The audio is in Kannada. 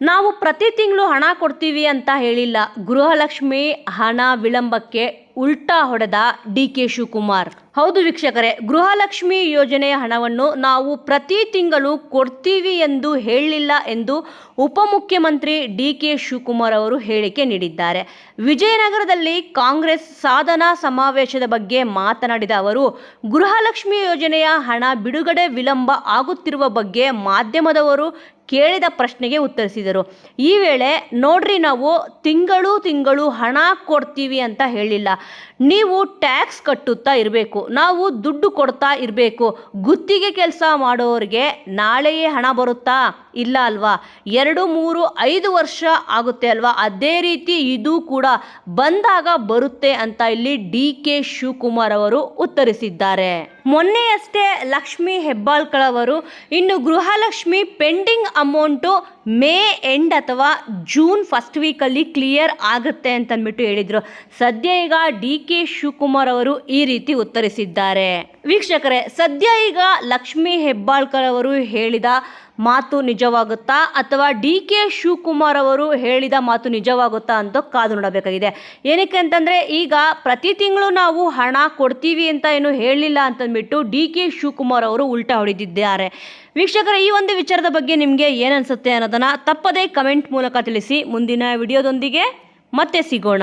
ನಾವು ಪ್ರತಿ ತಿಂಗಳು ಹಣ ಕೊಡ್ತೀವಿ ಅಂತ ಹೇಳಿಲ್ಲ. ಗೃಹಲಕ್ಷ್ಮಿ ಹಣ ವಿಳಂಬಕ್ಕೆ ಉಲ್ಟಾ ಹೊಡೆದ ಡಿ ಕೆ ಶಿವಕುಮಾರ್. ಹೌದು ವೀಕ್ಷಕರೇ, ಗೃಹಲಕ್ಷ್ಮಿ ಯೋಜನೆಯ ಹಣವನ್ನು ನಾವು ಪ್ರತಿ ತಿಂಗಳು ಕೊಡ್ತೀವಿ ಎಂದು ಹೇಳಿಲ್ಲ ಎಂದು ಉಪಮುಖ್ಯಮಂತ್ರಿ ಡಿ ಕೆ ಶಿವಕುಮಾರ್ ಅವರು ಹೇಳಿಕೆ ನೀಡಿದ್ದಾರೆ. ವಿಜಯನಗರದಲ್ಲಿ ಕಾಂಗ್ರೆಸ್ ಸಾಧನಾ ಸಮಾವೇಶದ ಬಗ್ಗೆ ಮಾತನಾಡಿದ ಅವರು, ಗೃಹಲಕ್ಷ್ಮಿ ಯೋಜನೆಯ ಹಣ ಬಿಡುಗಡೆ ವಿಳಂಬ ಆಗುತ್ತಿರುವ ಬಗ್ಗೆ ಮಾಧ್ಯಮದವರು ಕೇಳಿದ ಪ್ರಶ್ನೆಗೆ ಉತ್ತರಿಸಿದರು. ಈ ವೇಳೆ, ನೋಡ್ರಿ ನಾವು ತಿಂಗಳು ತಿಂಗಳು ಹಣ ಕೊಡ್ತೀವಿ ಅಂತ ಹೇಳಿಲ್ಲ. ನೀವು ಟ್ಯಾಕ್ಸ್ ಕಟ್ಟುತ್ತಾ ಇರಬೇಕು. ನಾವು ದುಡ್ಡು ಕೊಡ್ತಾ ಇರಬೇಕು. ಗುತ್ತಿಗೆ ಕೆಲಸ ಮಾಡೋರಿಗೆ ನಾಳೆಯೇ ಹಣ ಬರುತ್ತಾ? ಇಲ್ಲ ಅಲ್ವಾ? ಎರಡು, ಮೂರು, ಐದು ವರ್ಷ ಆಗುತ್ತೆ ಅಲ್ವಾ? ಅದೇ ರೀತಿ ಇದು ಕೂಡ ಬಂದಾಗ ಬರುತ್ತೆ ಅಂತ ಇಲ್ಲಿ ಡಿ. ಕೆ. ಶಿವಕುಮಾರ್ ಅವರು ಉತ್ತರಿಸಿದ್ದಾರೆ. ಮೊನ್ನೆಯಷ್ಟೇ ಲಕ್ಷ್ಮಿ ಹೆಬ್ಬಾಳ್ಕಳವರು ಇನ್ನು Gruhalakshmi pending amount May end ಅಥವಾ ಜೂನ್ ಫಸ್ಟ್ ವೀಕಲ್ಲಿ ಕ್ಲಿಯರ್ ಆಗುತ್ತೆ ಅಂತಂದ್ಬಿಟ್ಟು ಹೇಳಿದರು. ಸದ್ಯ ಈಗ ಡಿ ಕೆ ಶಿವಕುಮಾರ್ ಅವರು ಈ ರೀತಿ ಉತ್ತರಿಸಿದ್ದಾರೆ. ವೀಕ್ಷಕರೇ, ಸದ್ಯ ಈಗ ಲಕ್ಷ್ಮಿ ಹೆಬ್ಬಾಳ್ಕರ್ ಅವರು ಹೇಳಿದ ಮಾತು ನಿಜವಾಗುತ್ತಾ ಅಥವಾ ಡಿ ಕೆ ಶಿವಕುಮಾರ್ ಅವರು ಹೇಳಿದ ಮಾತು ನಿಜವಾಗುತ್ತಾ ಅಂತ ಕಾದು ನೋಡಬೇಕಾಗಿದೆ. ಏನಕ್ಕೆ ಅಂತಂದರೆ ಈಗ ಪ್ರತಿ ತಿಂಗಳು ನಾವು ಹಣ ಕೊಡ್ತೀವಿ ಅಂತ ಏನು ಹೇಳಿಲ್ಲ ಅಂತಂದ್ಬಿಟ್ಟು ಡಿ ಕೆ ಶಿವಕುಮಾರ್ ಅವರು ಉಲ್ಟಾ ಹೊಡೆದಿದ್ದಾರೆ. ವೀಕ್ಷಕರ, ಈ ಒಂದು ವಿಚಾರದ ಬಗ್ಗೆ ನಿಮಗೆ ಏನನ್ಸುತ್ತೆ ಅನ್ನೋದನ್ನು ತಪ್ಪದೇ ಕಮೆಂಟ್ ಮೂಲಕ ತಿಳಿಸಿ. ಮುಂದಿನ ವಿಡಿಯೋದೊಂದಿಗೆ ಮತ್ತೆ ಸಿಗೋಣ.